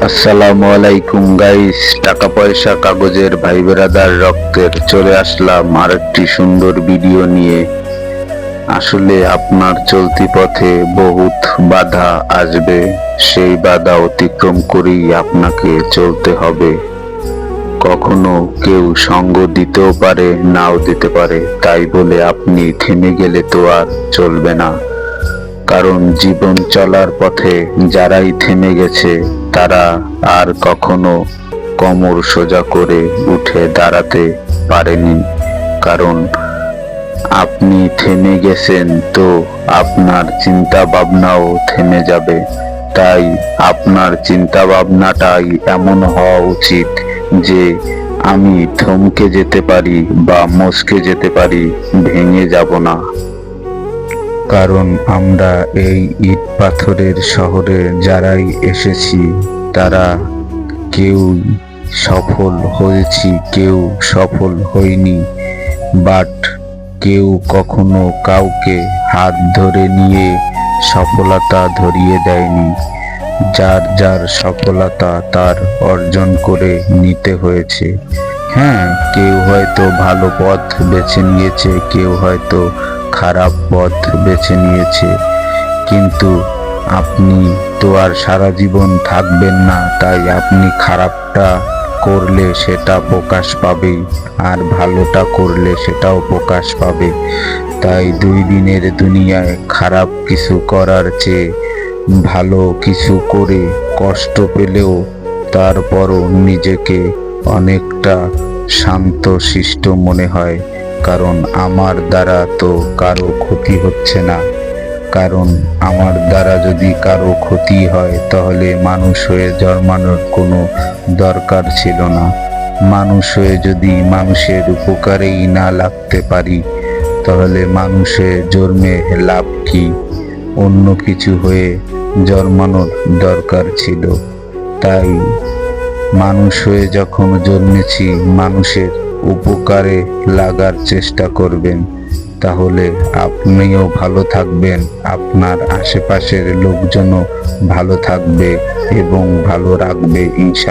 আসসালামু আলাইকুম গাইস টাকা পয়সা কাগজের ভাই বেরাদার রক্তের চলে আসলাম আরেকটি সুন্দর ভিডিও নিয়ে। আসলে আপনার চলতি পথে বহুত বাধা আসবে। সেই বাধা অতিক্রম করেই আপনাকে চলতে হবে। কখনো কেউ সঙ্গ দিতেও পারে, নাও দিতে পারে। তাই বলে আপনি থেমে গেলে তো আর চলবে না। কারণ জীবন চলার পথে যারাই থেমে গেছে, তারা আর কখনো কোমর সোজা করে উঠে দাঁড়াতে পারেনি। কারণ আপনি থেমে গেছেন তো আপনার চিন্তা ভাবনাও থেমে যাবে। তাই আপনার চিন্তা ভাবনাটাই এমন হওয়া উচিত যে আমি থমকে যেতে পারি বা মস্কে যেতে পারি, ভেঙে যাব না। কারণ আমরা এই ইট পাথরের শহরে যারাই এসেছি, তারা কেউ সফল হয়েছি, কেউ সফল হয়নি। বাট কেউ কখনো কাউকে হাত ধরে নিয়ে সফলতা ধরিয়ে দেয়নি। যার যার সফলতা তার অর্জন করে নিতে হয়েছে। হ্যাঁ কেউ হয়তো ভালো পথ বেছে নিয়েছে, কেউ হয়তো খারাপ পথ বেছে নিয়েছে। কিন্তু আপনি তো আর সারা জীবন থাকবেন না, তাই আপনি খারাপটা করলে সেটা প্রকাশ পাবেই, আর ভালোটা করলে সেটাও প্রকাশ পাবে। তাই দুই দিনের দুনিয়ায় খারাপ কিছু করার চেয়ে ভালো কিছু করে কষ্ট পেলেও তারপরও নিজেকে অনেকটা শান্ত শিষ্ট মনে হয়, কারণ আমার দ্বারা তো কারও ক্ষতি হচ্ছে না। কারণ আমার দ্বারা যদি কারও ক্ষতি হয়, তাহলে মানুষ হয়ে জন্মানোর কোনো দরকার ছিল না। মানুষ হয়ে যদি মানুষের উপকারেই না লাগতে পারি, তাহলে মানুষের জন্মে লাভ কি? অন্য কিছু হয়ে জন্মানোর দরকার ছিল। তাই মানুষ হয়ে যখন জন্মেছি, মানুষের উপকারে লাগার চেষ্টা করবেন। তাহলে আপনিও ভালো থাকবেন, আপনার আশেপাশের লোকজনও ভালো থাকবে এবং ভালো রাখবে, ইনশা